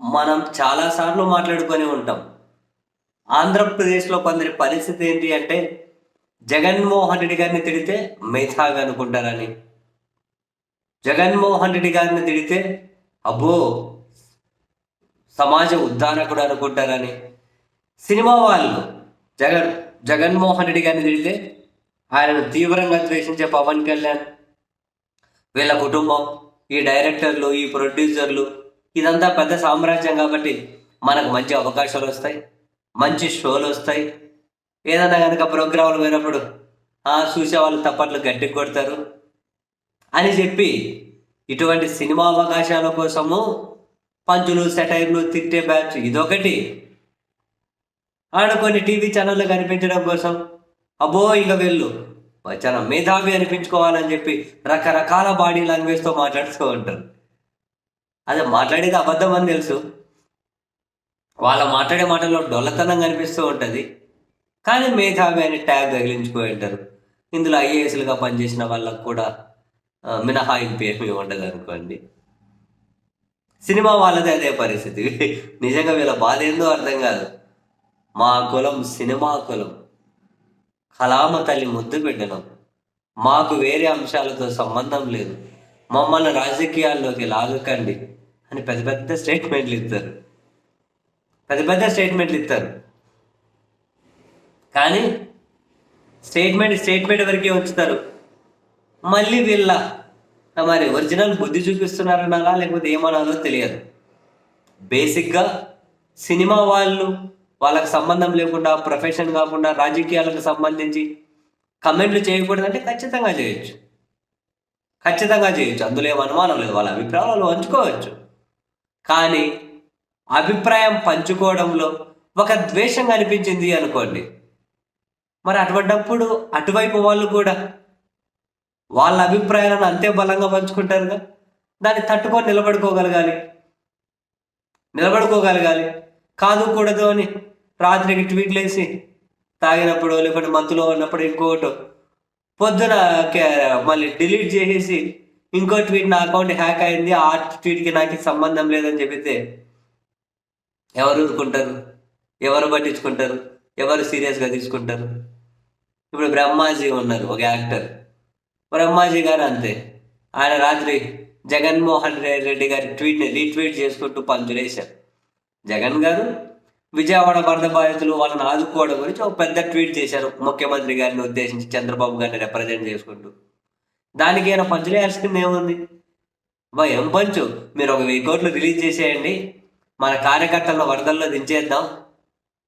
మనం చాలాసార్లు మాట్లాడుకొని ఉంటాం. ఆంధ్రప్రదేశ్లో కొందరి పరిస్థితి ఏంటి అంటే జగన్మోహన్ రెడ్డి గారిని తిడితే మేధావి అనుకుంటారని. జగన్మోహన్ రెడ్డి గారిని తిడితే అబ్బో సమాజ ఉద్ధారకుడు అనుకుంటారని. సినిమా వాళ్ళు జగన్ జగన్మోహన్ రెడ్డి గారిని తిడితే ఆయనను తీవ్రంగా ద్వేషించే పవన్ కళ్యాణ్ వీళ్ళ కుటుంబం ఈ డైరెక్టర్లు ఈ ప్రొడ్యూసర్లు ఇదంతా పెద్ద సామ్రాజ్యం కాబట్టి మనకు మంచి అవకాశాలు వస్తాయి మంచి షోలు వస్తాయి. ఏదైనా కనుక ప్రోగ్రాంలు పోయినప్పుడు చూసే వాళ్ళు తప్పట్లు గట్టి కొడతారు. అని చెప్పి ఇటువంటి సినిమా అవకాశాల కోసము పంచులు సెటైర్లు తిట్టే బ్యాచ్ ఇదొకటి. ఆడ కొన్ని టీవీ ఛానళ్ళు కనిపించడం కోసం అబ్బో ఇక వెళ్ళు. వచ్చాను మేధావి అనిపించుకోవాలని చెప్పి రకరకాల బాడీ లాంగ్వేజ్తో మాట్లాడుతూ ఉంటారు. అదే మాట్లాడేది అబద్ధం అని తెలుసు. వాళ్ళ మాట్లాడే మాటల్లో డొల్లతనం కనిపిస్తూ ఉంటుంది. కానీ మేధావి అని ట్యాగ్ తగిలించుకొని ఉంటారు. ఇందులో ఐఏఎస్లుగా పనిచేసిన వాళ్ళకు కూడా మినహాయింపు ఏమీ ఉండదు అనుకోండి. సినిమా వాళ్ళదే అదే పరిస్థితి. నిజంగా వీళ్ళ బాధ ఏందో అర్థం కాదు. మా కులం సినిమా కులం. కలామ తల్లి ముద్దు పెట్టడం. మాకు వేరే అంశాలతో సంబంధం లేదు. మమ్మల్ని రాజకీయాల్లోకి లాగకండి. అని పెద్ద పెద్ద స్టేట్మెంట్లు ఇస్తారు. పెద్ద పెద్ద స్టేట్మెంట్లు ఇస్తారు. కానీ స్టేట్మెంట్ స్టేట్మెంట్ వరకే ఉంచుతారు? మళ్ళీ వీళ్ళ మరి ఒరిజినల్ బుద్ధి చూపిస్తున్నారనాలా లేకపోతే ఏమనాలో తెలియదు. బేసిక్గా సినిమా వాళ్ళు వాళ్ళకి సంబంధం లేకుండా ప్రొఫెషన్ కాకుండా రాజకీయాలకు సంబంధించి కమెంట్లు చేయకూడదంటే ఖచ్చితంగా చేయొచ్చు. ఖచ్చితంగా చేయొచ్చు. అందులో ఏం అనుమానం లేదు. వాళ్ళ అభిప్రాయాలు వాళ్ళు పంచుకోవచ్చు కానీ అభిప్రాయం పంచుకోవడంలో ఒక ద్వేషం కనిపించింది అనుకోండి. మరి అటువంటప్పుడు అటువైపు వాళ్ళు కూడా వాళ్ళ అభిప్రాయాలను అంతే బలంగా పంచుకుంటారుగా? దాన్ని తట్టుకొని నిలబడుకోగలగాలి. నిలబడుకోగలగాలి. కాదు కూడదు అని రాత్రికి ట్వీట్లు వేసి తాగినప్పుడు లేకుంటే మంతులో ఉన్నప్పుడు ఇంకోటి పొద్దున కే- మళ్ళీ డిలీట్ చేసేసి ఇంకో ట్వీట్ నా అకౌంట్ హ్యాక్ అయింది ఆ ట్వీట్కి నాకు సంబంధం లేదని చెబితే ఎవరు ఊరుకుంటారు? ఎవరు పట్టించుకుంటారు? ఎవరు సీరియస్గా తీసుకుంటారు? ఇప్పుడు బ్రహ్మాజీ ఉన్నారు ఒక యాక్టర్. బ్రహ్మాజీ గారు అంతే. ఆయన రాత్రి జగన్మోహన్ రెడ్డి గారి ట్వీట్ని రీట్వీట్ చేసుకుంటూ పంచులేశారు జగన్ గారు విజయవాడ వరద బాధితులు వాళ్ళని ఆదుకోవడం గురించి ఒక పెద్ద ట్వీట్ చేశారు ముఖ్యమంత్రి గారిని ఉద్దేశించి చంద్రబాబు గారిని రిప్రజెంట్ చేసుకుంటూ. దానికి ఏమైనా పంచు చేయాల్సింది ఏముంది? బా ఏం పంచు మీరు ఒక వెయ్యి కోట్లు రిలీజ్ చేసేయండి. మన కార్యకర్తలను వరదల్లో దించేద్దాం.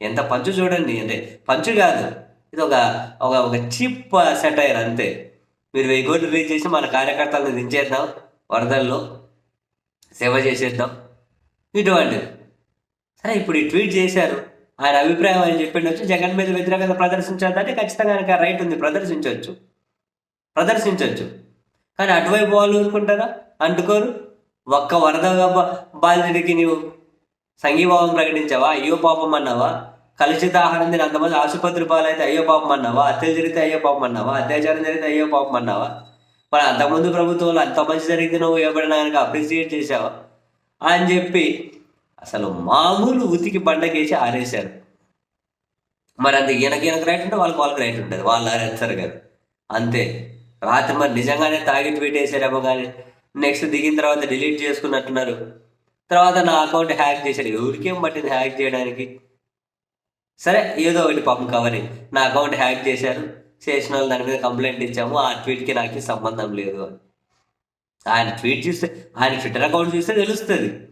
ఎంత పంచు చూడండి. అంటే పంచు కాదు. ఇది ఒక ఒక ఒక చీప్ సెటైర్ అంతే. మీరు వెయ్యి కోట్లు రిలీజ్ చేసి మన కార్యకర్తలను దించేద్దాం. వరదల్లో సేవ చేసేద్దాం. ఇటువంటిది. సరే ఇప్పుడు ఈ ట్వీట్ చేశారు. ఆయన అభిప్రాయం అని చెప్పిండొచ్చు జగన్ మీద వ్యతిరేకత ప్రదర్శించొద్దంటే ఖచ్చితంగా ఆయనకి రైట్ ఉంది. ప్రదర్శించవచ్చు. ప్రదర్శించవచ్చు కానీ అటువైపు వాళ్ళు ఊరుకుంటారా అంటుకోరు. ఒక్క వరద బాధితుడికి నీవు సంఘీభావం ప్రకటించావా? అయ్యో పాపం అన్నావా? కలుషిత ఆహారం తిని అంతమంది ఆసుపత్రి పాలైతే అయ్యో పాపం అన్నావా? హత్యలు జరిగితే అయ్యో పాపం అన్నావా? అత్యాచారం జరిగితే అయ్యో పాపం అన్నావా? మరి అంతకుముందు ప్రభుత్వంలో అంత మంచి జరిగితే నువ్వు ఎవరైనా కనుక అప్రిసియేట్ చేసావా అని చెప్పి అసలు మామూలు ఉతికి బండకేసి ఆరేశారు. మరి అంత ఈయనకి ఈయనకు రైట్ ఉంటే వాళ్ళకి వాళ్ళకి రైట్ ఉంటుంది వాళ్ళు ఆరేస్తారు కదా. అంతే. రాత్రి మరి నిజంగానే తాగి ట్వీట్ వేసారేమో కానీ నెక్స్ట్ దిగిన తర్వాత డిలీట్ చేసుకున్నట్టున్నారు. తర్వాత నా అకౌంట్ హ్యాక్ చేశాడు. ఎవరికేం పట్టింది హ్యాక్ చేయడానికి? సరే ఏదో ఒకటి పాపం కవరి. నా అకౌంట్ హ్యాక్ చేశారు. చేసిన వాళ్ళు దాని మీద కంప్లైంట్ ఇచ్చాము. ఆ ట్వీట్కి నాకు సంబంధం లేదు అని. ఆయన ట్వీట్ చూస్తే ఆయన ట్విట్టర్ అకౌంట్ చూస్తే తెలుస్తుంది.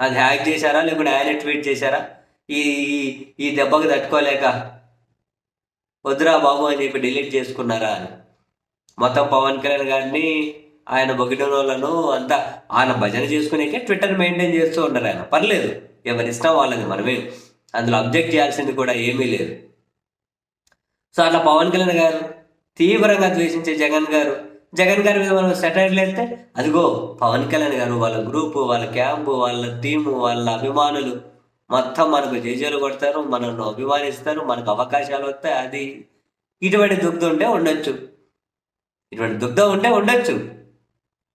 అది హ్యాక్ చేశారా? లేకుంటే ఆయన ట్వీట్ చేశారా? ఈ ఈ- ఈ దెబ్బకి తట్టుకోలేక వద్దురా బాబు అని చెప్పి డిలీట్ చేసుకున్నారా అని. మొత్తం పవన్ కళ్యాణ్ గారిని ఆయన బొగిటోలను అంతా ఆయన భజన చేసుకునేకే ట్విట్టర్ మెయింటైన్ చేస్తూ ఉంటారు ఆయన. పర్లేదు ఎవరి ఇష్టం వాళ్ళది మనమే. అందులో అబ్జెక్ట్ చేయాల్సింది కూడా ఏమీ లేదు. సో అట్లా పవన్ కళ్యాణ్ గారు తీవ్రంగా ద్వేషించే జగన్ గారు జగన్ గారి మీద మనం సెటైర్లు వేస్తే అదిగో పవన్ కళ్యాణ్ గారు వాళ్ళ గ్రూపు వాళ్ళ క్యాంపు వాళ్ళ టీము వాళ్ళ అభిమానులు మొత్తం మనకు జేజేలు కొడతారు మనల్ని అభిమానిస్తారు మనకు అవకాశాలు వస్తాయి అది ఇటువంటి దుగ్ధుంటే ఉండొచ్చు. ఇటువంటి దుగ్ధం ఉంటే ఉండొచ్చు.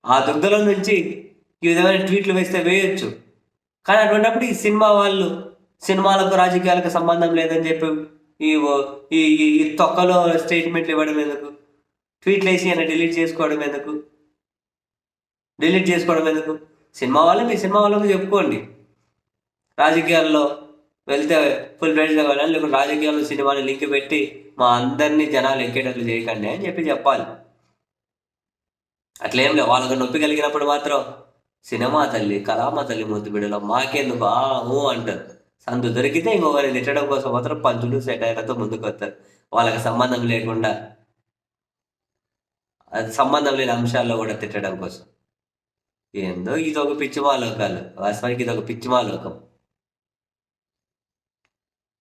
ఆ దుగ్ధలో నుంచి ఈ విధమైన ట్వీట్లు వేస్తే వేయొచ్చు. కానీ అటువంటిప్పుడు ఈ సినిమా వాళ్ళు సినిమాలకు రాజకీయాలకు సంబంధం లేదని చెప్పి ఈ ఓ- ఈ ఈ- ఈ తొక్కలో స్టేట్మెంట్లు ఇవ్వడం ఎందుకు? ట్వీట్లు వేసి ఆయన డిలీట్ చేసుకోవడం ఎందుకు? డిలీట్ చేసుకోవడం ఎందుకు? సినిమా వాళ్ళు మీ సినిమా వాళ్ళకు చెప్పుకోండి. రాజకీయాల్లో వెళ్తే ఫుల్ ఫ్రెండ్స్గా వెళ్ళాలి లేకుంటే రాజకీయాల్లో సినిమాని లింక్ పెట్టి మా అందరినీ జనాలు ఎక్కేటట్లు చేయకండి అని చెప్పి చెప్పాలి. అట్లేం లేదు వాళ్ళకి నొప్పి కలిగినప్పుడు మాత్రం సినిమా తల్లి కళామ తల్లి మూతి బిడ్డలో మాకెందుకు? ఆ ఊ అంటారు. సందు దొరికితే ఇంకొకరిని తిట్టడం కోసం మాత్రం పంచులు సెటైర్లతో ముందుకు వస్తారు వాళ్ళకి సంబంధం లేకుండా అది సంబంధం లేని అంశాల్లో కూడా తిట్టడం కోసం. ఏందో ఇది ఒక పిచ్చిమాలోకాలు. వాస్తవానికి ఇది ఒక పిచ్చిమాలోకం.